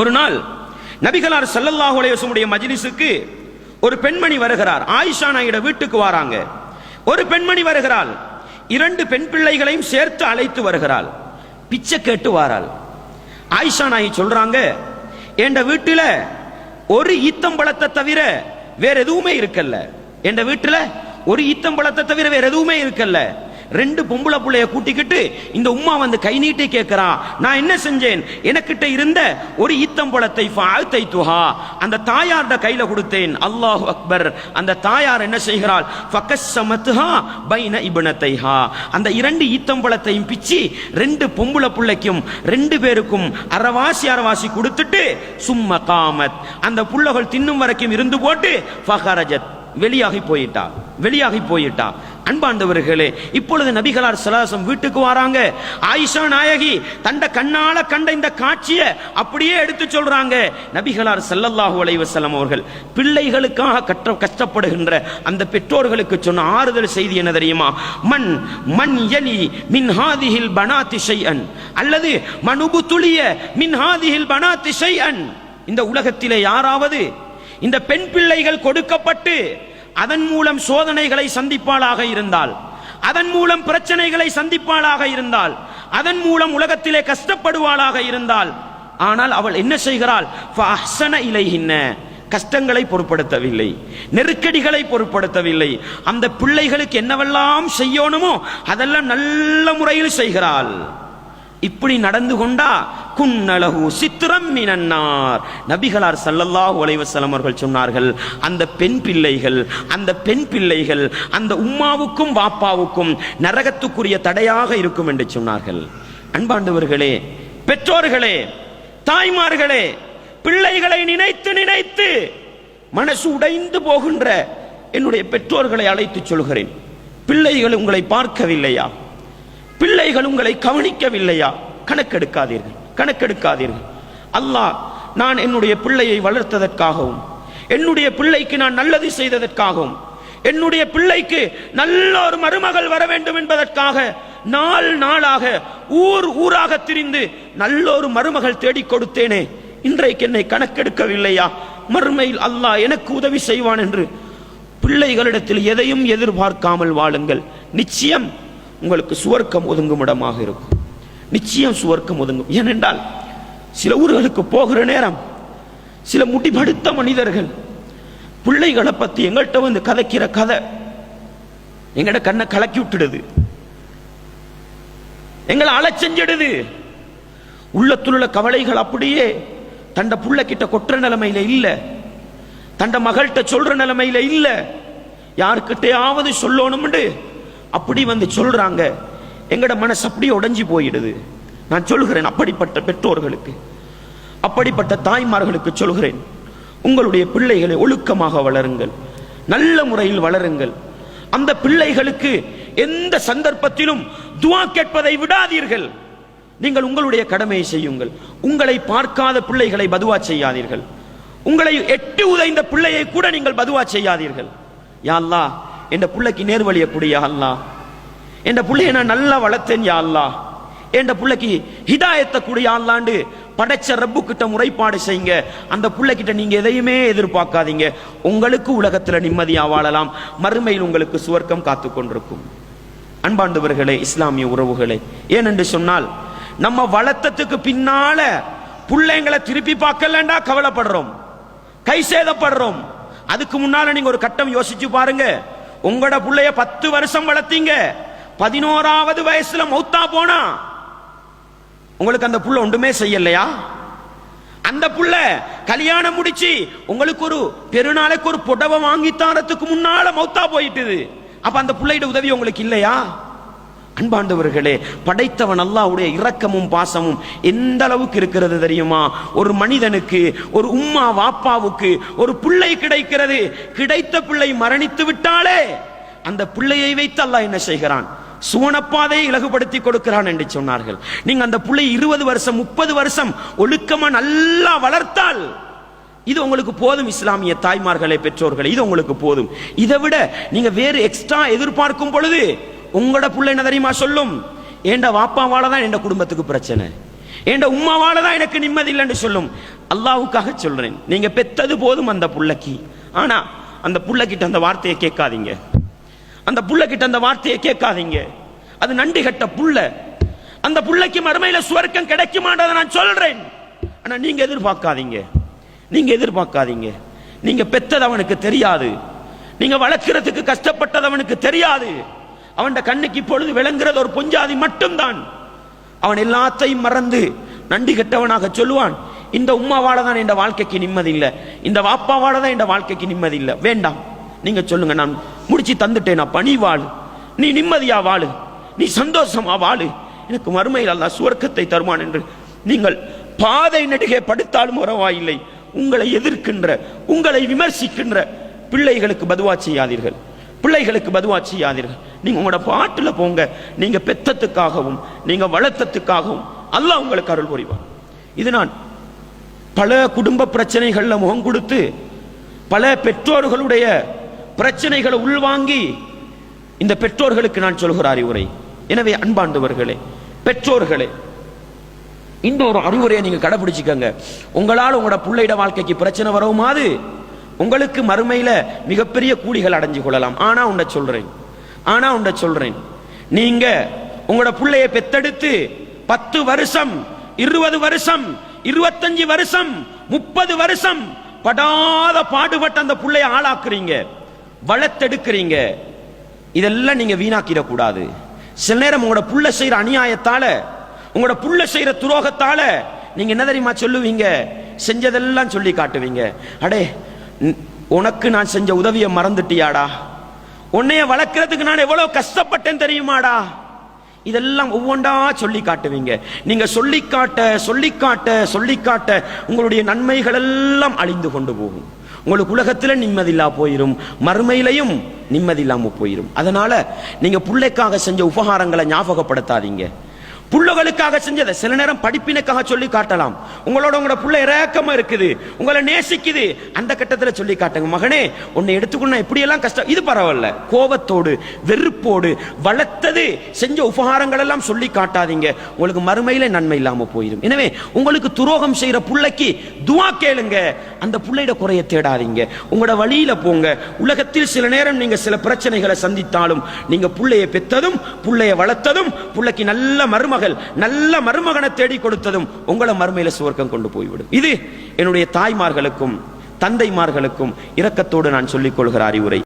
ஒரு நாள் நபிகளார் சல்லல்லாஹு அலையசுடைய மஜ்லிஸுக்கு ஒரு பெண்மணி வருகிறார். ஆயிஷா நாயிட வீட்டுக்கு வராங்க. ஒரு பெண்மணி வருகிறாள். இரண்டு பெண் பிள்ளைகளையும் சேர்த்து அழைத்து வருகிறாள். பிச்சை கேட்டு வாராள். ஆயிஷா நாயி சொல்றாங்க என் வீட்டில் ஒரு ஈத்தம்பழத்தை தவிர வேற எதுவுமே இருக்கல்ல. என் வீட்டில் ஒரு ஈத்தம்பழத்தை தவிர வேற எதுவுமே இருக்கல்ல. ரெண்டு பொம்பளை பிள்ளைய கூட்டிக்கிட்டு இந்த உம்மா வந்து கை நீட்டி கேட்கிறா நான் என்ன செஞ்சேன்? எனக்கிட்ட இருந்த ஒரு ஈத்தம்பழத்தை ஃபாழ்த்தை துஹா அந்த தாயார்ட கையில கொடுத்தேன். அல்லாஹ் அக்பர். அந்த தாயார் என்ன செய்கிறாள்? ஃபகஸ்ஸமத்ஹா பைன இப்னத்தைஹா. அந்த இரண்டு ஈத்தம்பழத்தையும் பிச்சு ரெண்டு பொம்பளை பிள்ளைக்கும் ரெண்டு பேருக்கும் அறவாசி அறவாசி கொடுத்துட்டு சும்ம காமத். அந்த புள்ளகள் தின்னும் வரைக்கும் இருந்து போட்டு ஃபஹரஜத். வெளியாகி போயிட்டா. வெளியாகி போயிட்டா. அன்பாண்டவர்களே இப்பொழுது நபிகளார் சலாசம் வீட்டுக்கு வராங்க. ஆயிஷா நாயகி தண்ட கண்ணால கண்ட இந்த காட்சியை அப்படியே எடுத்து சொல்றாங்க. நபிகளார் சல்லல்லாஹு அலைஹி அவர்கள் பிள்ளைகளுக்காக கற்ற கஷ்டப்படுகின்ற அந்த பெற்றோர்களுக்கு சொன்ன ஆறுதல் செய்தி என்ன தெரியுமா? மண் மண் எலி மின் ஹாதிஹில் பனாத்தி ஷைஅன். அல்லது மனுபு துளிய மின் ஹாதிஹில் பனாத்தி அன் இந்த உலகத்திலே யாராவது இந்த பெண் பிள்ளைகள் கொடுக்கப்பட்டு அதன் மூலம் சோதனைகளை சந்திப்பாளாக இருந்தால் அதன் மூலம் பிரச்சனைகளை சந்திப்பாளாக இருந்தால் அதன் மூலம் உலகத்திலே கஷ்டப்படுவாளாக இருந்தால் ஆனால் அவள் என்ன செய்கிறாள்? ஃபஅஹ்ஸன கஷ்டங்களை பொருட்படுத்தவில்லை. நெருக்கடிகளை பொருட்படுத்தவில்லை. அந்த பிள்ளைகளுக்கு என்னவெல்லாம் செய்யணுமோ அதெல்லாம் நல்ல முறையில் செய்கிறாள். இப்படி நடந்து கொண்டா குன்னலகு சித்திரம் மினன்னார். நபிகளார் ஸல்லல்லாஹு அலைஹி அவர்கள் சொன்னார்கள் அந்த பெண் பிள்ளைகள் அந்த பெண் பிள்ளைகள் அந்த உம்மாவுக்கும் வாப்பாவுக்கும் நரகத்துக்குரிய தடையாக இருக்கும் என்று சொன்னார்கள். அன்பாண்டவர்களே பெற்றோர்களே தாய்மார்களே பிள்ளைகளை நினைத்து நினைத்து மனசு உடைந்து போகின்ற என்னுடைய பெற்றோர்களை அழைத்து சொல்கிறேன். பிள்ளைகள் உங்களை பார்க்கவில்லையா? பிள்ளைகள் உங்களை கவனிக்கவில்லையா? கணக்கெடுக்காதீர்கள். கணக்கெடுக்காதீர்கள். அல்லாஹ் நான் என்னுடைய பிள்ளையை வளர்த்ததற்காகவும் என்னுடைய பிள்ளைக்கு நான் நல்லது செய்ததற்காகவும் என்னுடைய பிள்ளைக்கு நல்ல ஒரு மருமகள் வர வேண்டும் என்பதற்காக நாள் நாளாக ஊர் ஊராக திரிந்து நல்ல ஒரு மருமகள் தேடிக் கொடுத்தேனே. இன்றைக்கு என்னை கணக்கெடுக்கவில்லையா? மறுமையில் அல்லாஹ் எனக்கு உதவி செய்வான் என்று பிள்ளைகளிடத்தில் எதையும் எதிர்பார்க்காமல் வாழுங்கள். நிச்சயம் உங்களுக்கு சுவர்க்கம் ஒதுங்கும் இடமாக இருக்கும். நிச்சயம் சுவர்க்கம் ஒதுங்கும். ஏனென்றால் சில ஊர்களுக்கு போகிற நேரம் சில முடிபடுத்த மனிதர்கள் பிள்ளைகளை பத்தி எங்கள்கிட்ட வந்து கதைக்கிற கதை எங்கட கண்ணை கலக்கி விட்டுடுது. எங்களை அலைச்செஞ்சிடுது உள்ளத்துள்ள கவலைகள் அப்படியே தண்ட புள்ள கிட்ட கொட்டுற நிலைமையில இல்ல. தண்ட மகள்கிட்ட சொல்ற நிலைமையில இல்ல. யாருக்கிட்டையாவது சொல்லணும்னு அப்படி வந்து சொல்றாங்க. எங்கட மனசு அப்படியே உடஞ்சி போயிடுது. நான் சொல்கிறேன் அப்படிப்பட்ட பெற்றோர்களுக்கு அப்படிப்பட்ட தாய்மார்களுக்கு சொல்கிறேன் உங்களுடைய பிள்ளைகளை ஒழுக்கமாக வளருங்கள். நல்ல முறையில் வளருங்கள். அந்த பிள்ளைகளுக்கு எந்த சந்தர்ப்பத்திலும் துவா கேட்பதை விடாதீர்கள். நீங்கள் உங்களுடைய கடமையை செய்யுங்கள். உங்களை பார்க்காத பிள்ளைகளை பதுவா செய்யாதீர்கள். உங்களை எட்டு உதைந்த பிள்ளையை கூட நீங்கள் பதுவா செய்யாதீர்கள். யா அல்லாஹ் என்ற பிள்ளைக்கு நேர்வழியக்கூடிய அல்லா என் பிள்ளைய நான் நல்லா வளர்த்தேன் யாழ்லா அல்லாஹ். என் பிள்ளைக்கு ஹிதாயத்தை கூட யாழ்லாண்டு படைச்ச ரப்பு கிட்ட முறைப்பாடு செய்யுங்க. அந்த பிள்ளைகிட்ட நீங்க எதையுமே எதிர்பார்க்காதீங்க. உங்களுக்கு உலகத்துல நிம்மதியா வாழலாம். மறுமையில் உங்களுக்கு சுவர்க்கம் காத்து கொண்டிருக்கும். அன்பாண்டவர்களே இஸ்லாமிய உறவுகளே ஏனென்று சொன்னால் நம்ம வளர்த்ததுக்கு பின்னால பிள்ளைங்களை திருப்பி பார்க்கலண்டா கவலைப்படுறோம். கை சேதப்படுறோம். அதுக்கு முன்னால நீங்க ஒரு கட்டம் யோசிச்சு பாருங்க. உங்களோட பிள்ளைய பத்து வருஷம் வளர்த்தீங்க. பதினோராவது வயசுல மௌத்தா போனா உங்களுக்கு அந்த புள்ள ஒன்றுமே செய்யலையா? அந்த புள்ள கல்யாணம் முடிச்சு உங்களுக்கு ஒரு பெருநாளைக்கு ஒரு புடவை வாங்கி தரத்துக்கு முன்னால மௌத்தா போயிட்டுது. அப்ப அந்த பிள்ளையிட உதவி உங்களுக்கு இல்லையா? அன்பாண்டவர்களே படைத்தவன் அல்லாவுடைய இரக்கமும் பாசமும் எந்த அளவுக்கு இருக்கிறது தெரியுமா? ஒரு மனிதனுக்கு ஒரு உம்மா வாப்பாவுக்கு ஒரு பிள்ளை கிடைக்கிறது. கிடைத்த பிள்ளை மரணித்து விட்டாலே அந்த பிள்ளையை வைத்து அல்லாஹ் என்ன செய்கிறான்? சுவனப்பாதையை இலகுபடுத்தி கொடுக்கிறான் என்று சொன்னார்கள். நீங்க அந்த பிள்ளை இருபது வருஷம் முப்பது வருஷம் ஒழுக்கமா நல்லா வளர்த்தால் இது உங்களுக்கு போதும் இஸ்லாமிய தாய்மார்களே பெற்றோர்களே இது உங்களுக்கு போதும். இதை விட நீங்க வேறு எக்ஸ்ட்ரா எதிர்பார்க்கும் பொழுது உங்களோட புள்ள என்ன தெரியுமா சொல்லும்? ஏண்ட வாப்பாவால தான் என் குடும்பத்துக்கு பிரச்சனை. ஏண்ட உம்மாவால தான் எனக்கு நிம்மதி இல்லைன்னு சொல்லும்? அல்லாவுக்காக சொல்றேன். நீங்க பெத்தது போதும் அந்த புள்ளைக்கு. ஆனா அந்த புள்ளைகிட்ட அந்த வார்த்தையை கேட்காதீங்க. அந்த புள்ளைகிட்ட அந்த வார்த்தையை கேட்காதீங்க. அது நன்றி கட்ட புள்ள. அந்த புள்ளைக்கு மறுமையில சுவர்க்கம் கிடைக்குமான்றதை நான் சொல்றேன். ஆனா நீங்க எதிர்பார்க்காதீங்க. நீங்க எதிர்பார்க்காதீங்க. நீங்க பெத்தது அவனுக்கு தெரியாது. நீங்க வளர்க்கிறதுக்கு கஷ்டப்பட்டது அவனுக்கு தெரியாது. அவன் கண்ணுக்கு இப்பொழுது விளங்குறது ஒரு பொஞ்சாதி மட்டும்தான். அவன் எல்லாத்தையும் மறந்து நன்றி கெட்டவனாக சொல்லுவான். இந்த உம்மாவால தான் என் வாழ்க்கைக்கு நிம்மதி இல்லை இந்த வாப்பாவால தான் என் வாழ்க்கைக்கு நிம்மதி இல்லை வேண்டாம். நீங்க சொல்லுங்க நான் முடிச்சு தந்துட்டேன் நான் பணி வாழு. நீ நிம்மதியா வாழு. நீ சந்தோஷமா வாழு. எனக்கு மறுமையில் அல்லாஹ் சுவர்க்கத்தை தருவான் என்று நீங்கள் பாதை நெடுகே படுத்தாலும் உறவாயில்லை. உங்களை எதிர்க்கின்ற உங்களை விமர்சிக்கின்ற பிள்ளைகளுக்கு பதுவா செய்யாதீர்கள். பிள்ளைகளுக்கு பதுவா செய்யாதீர்கள். நீங்க உங்களோட பாட்டுல போங்க. நீங்க பெத்தத்துக்காகவும் நீங்க வளர்த்தத்துக்காகவும் அல்லாஹ் உங்களுக்கு அருள் புரிவான். இது நான் பல குடும்ப பிரச்சனைகள்ல முகம் கொடுத்து பல பெற்றோர்களுடைய பிரச்சனைகளை உள்வாங்கி இந்த பெற்றோர்களுக்கு நான் சொல்கிற அறிவுரை எனவே அன்பாண்டவர்களே பெற்றோர்களே இந்த ஒரு அறிவுரையை நீங்க கடைபிடிச்சுக்கங்க உங்களால் உங்களோட பிள்ளையிட வாழ்க்கைக்கு பிரச்சனை வரவுமாது உங்களுக்கு மறுமையில மிகப்பெரிய கூலிகள் அடைஞ்சு கொள்ளலாம். ஆனா உண்ட சொல்றேன். ஆனா உண்ட சொல்றேன். நீங்க உங்களோட பிள்ளைய பெத்தெடுத்து பத்து வருஷம் இருபது வருஷம் இருபத்தஞ்சு வருஷம் முப்பது வருஷம் படாத பாடுபட்டு அந்த பிள்ளைய ஆளாக்குறீங்க. வளர்த்தெடுக்கிறீங்க இதெல்லாம் நீங்க வீணாக்கிடக்கூடாது. சில நேரம் உங்களோட புள்ள செய்யற அநியாயத்தால உங்களோட புள்ள செய்யற துரோகத்தால நீங்க என்ன தெரியுமா சொல்லுவீங்க? செஞ்சதெல்லாம் சொல்லி காட்டுவீங்க. அடே உனக்கு நான் செஞ்ச உதவியை மறந்துட்டியாடா? உன்னைய வளர்க்கறதுக்கு நான் எவ்வளவு கஷ்டப்பட்டேன் தெரியுமாடா? இதெல்லாம் ஒவ்வொன்றா சொல்லி காட்டுவீங்க. நீங்க சொல்லி காட்ட சொல்லி காட்ட சொல்லி காட்ட உங்களுடைய நன்மைகள் எல்லாம் அழிந்து கொண்டு போகும். உங்களுக்கு உலகத்தில் நிம்மதி போயிடும் போயிரும். மறுமையிலையும் நிம்மதி இல்லாமல் போயிடும் அதனால நீங்க பிள்ளைக்காக செஞ்ச உபகாரங்களை ஞாபகப்படுத்தாதீங்க. புள்ளகளுக்காக செஞ்சதை சில நேரம் படிப்பினுக்காக சொல்லி காட்டலாம். உங்களோட உங்களோட புள்ள இறக்கமா இருக்குது. உங்களை நேசிக்குது. அந்த கட்டத்துல சொல்லி காட்டுங்க. மகனே உன்னை எடுத்துக்கொண்டு இப்படி எல்லாம் கஷ்டம். இது பரவாயில்ல. கோபத்தோடு வெறுப்போடு வளர்த்தது செஞ்ச உபகாரங்கள் எல்லாம் சொல்லி காட்டாதீங்க. உங்களுக்கு மறுமையில நன்மை இல்லாம போயிடும் எனவே உங்களுக்கு துரோகம் செய்யற புள்ளைக்கு துவா கேளுங்க. அந்த புள்ளையிட குறைய தேடாதீங்க. உங்களோட வழியில போங்க. உலகத்தில் சில நேரம் நீங்க சில பிரச்சனைகளை சந்தித்தாலும் நீங்க புள்ளைய பெத்ததும் புள்ளைய வளர்த்ததும் புள்ளைக்கு நல்ல மருமகள் நல்ல மருமகனை தேடி கொடுத்ததும் உங்களை மறுமையில சுவர்க்கம் கொண்டு போய்விடும். இது என்னுடைய தாய்மார்களுக்கும் தந்தைமார்களுக்கும் இரக்கத்தோடு நான் சொல்லிக் கொள்கிற அறிவுரை.